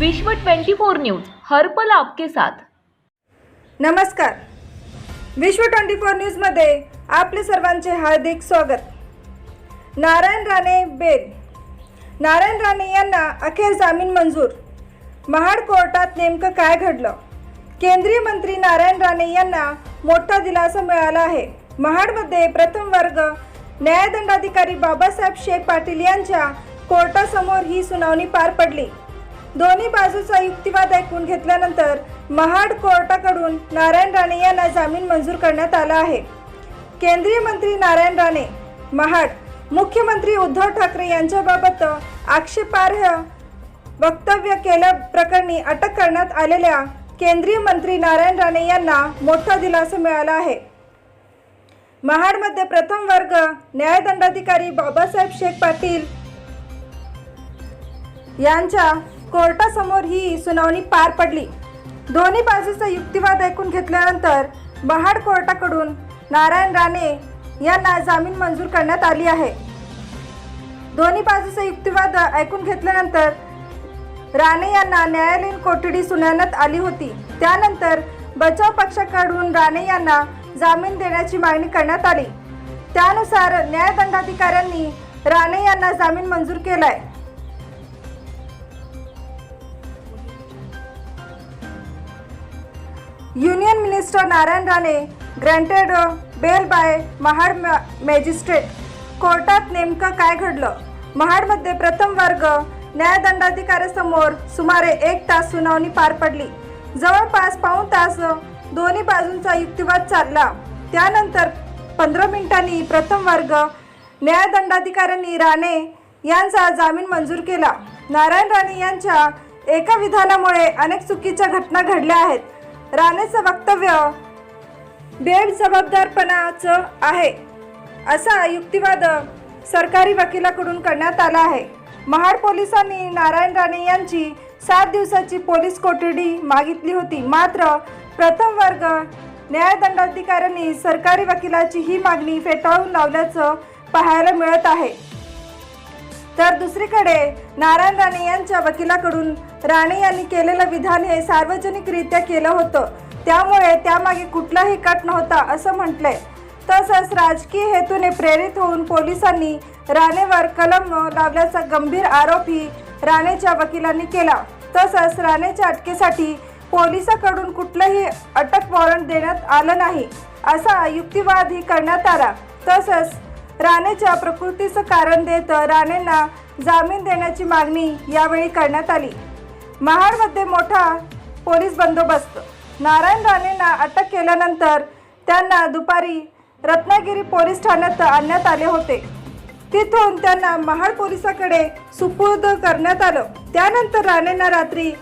विश्व 24 न्यूज हर पल आपके साथ. नमस्कार. विश्व ट्वेंटी फोर न्यूजमध्ये आपले सर्वांचे हार्दिक स्वागत. नारायण राणे बेल. नारायण राणे यांना अखेर जामीन मंजूर. महाड कोर्टात नेमकं काय घडलं? केंद्रीय मंत्री नारायण राणे यांना मोठा दिलासा मिळाला आहे. महाडमध्ये प्रथम वर्ग न्यायदंडाधिकारी बाबासाहेब शेख पाटील यांच्या कोर्टासमोर ही सुनावणी पार पडली. दोन्ही बाजूचा युक्तिवाद ऐकून घेतल्यानंतर महाड कोर्टाकडून नारायण राणे यांना जामीन मंजूर करण्यात आला आहे. केंद्रीय मंत्री नारायण राणे महाड मुख्यमंत्री उद्धव ठाकरे यांच्याबाबत आक्षेपार्ह वक्तव्य केल्याप्रकरणी अटक करण्यात आलेल्या केंद्रीय मंत्री नारायण राणे यांना मोठा दिलासा मिळाला आहे. महाडमध्ये प्रथम वर्ग न्यायदंडाधिकारी बाबासाहेब शेख पाटील यांच्या कोर्टासमोर ही सुनावणी पार पडली. दोन्ही बाजूचा युक्तिवाद ऐकून घेतल्यानंतर बहाड कोर्टाकडून नारायण राणे यांना जामीन मंजूर करण्यात आली आहे. दोन्ही बाजूचा युक्तिवाद ऐकून घेतल्यानंतर राणे यांना न्यायालयीन कोठडी सुनावण्यात आली होती. त्यानंतर बचाव पक्षाकडून राणे यांना जामीन देण्याची मागणी करण्यात आली. त्यानुसार न्यायदंडाधिकाऱ्यांनी राणे यांना जामीन मंजूर केलाय. Union minister Narayan Rane granted bail by Mahad magistrate कोर्टात नेमकं काय घडलं? महाडमध्ये प्रथम वर्ग न्यायदंडाधिकाऱ्यासमोर सुमारे एक तास सुनावणी पार पडली. जवळपास पाऊण तास दोन्ही बाजूंचा युक्तिवाद चालला. त्यानंतर पंधरा मिनिटांनी प्रथम वर्ग न्यायदंडाधिकाऱ्यांनी राणे यांचा जामीन मंजूर केला. नारायण राणे यांच्या एका विधानामुळे अनेक चुकीच्या घटना घडल्या आहेत. राणेचं वक्तव्य बेड जबाबदारपणाचं आहे असा युक्तिवाद सरकारी वकिलाकडून करण्यात आला आहे. महाड पोलिसांनी नारायण राणे यांची सात दिवसाची पोलीस कोठडी मागितली होती. मात्र प्रथम वर्ग न्यायदंडाधिकाऱ्यांनी सरकारी वकिलाची ही मागणी फेटाळून लावल्याचं पाहायला मिळत आहे. तर दुसरीकडे नारायण राणे यांच्या वकिलाकडून राणे यांनी केलेलं विधान हे सार्वजनिकरित्या केलं होतं. त्यामुळे त्यामागे कुठलाही कट नव्हता असं म्हटलंय. तसंच राजकीय हेतूने प्रेरित होऊन पोलिसांनी राणेवर कलम लावल्याचा गंभीर आरोपही राणेच्या वकिलांनी केला. तसंच राणेच्या अटकेसाठी पोलिसाकडून कुठलंही अटक वॉरंट देण्यात आलं नाही असा युक्तिवादही करण्यात आला. तसंच राणेच्या प्रकृतीचं कारण देत राणेंना जामीन देण्याची मागणी यावेळी करण्यात आली. महाडमध्ये मोठा पोलीस बंदोबस्त. नारायण राणेंना अटक केल्यानंतर त्यांना दुपारी रत्नागिरी पोलीस ठाण्यात आणण्यात आले होते. तिथून त्यांना महाड पोलिसाकडे सुपूर्द करण्यात आलं. त्यानंतर राणेंना रात्री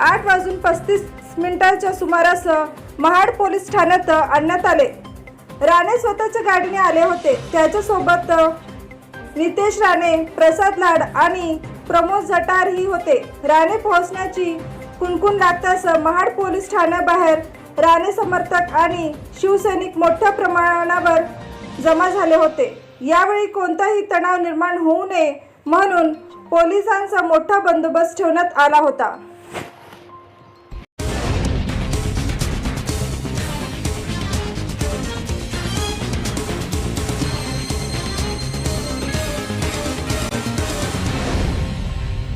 आठ वाजून पस्तीस मिनिटांच्या सुमारास महाड पोलीस ठाण्यात आणण्यात आले. राणे स्वतःच्या गाडीने आले होते. त्याच्यासोबत नितेश राणे प्रसाद लाड आणि प्रमोद झटारही होते. राणे पोहोचण्याची कुणकुण लागताच महाड पोलीस ठाण्याबाहेर राणे समर्थक आणि शिवसैनिक मोठ्या प्रमाणावर जमा झाले होते. यावेळी कोणताही तणाव निर्माण होऊ नये म्हणून पोलिसांचा मोठा बंदोबस्त ठेवण्यात आला होता.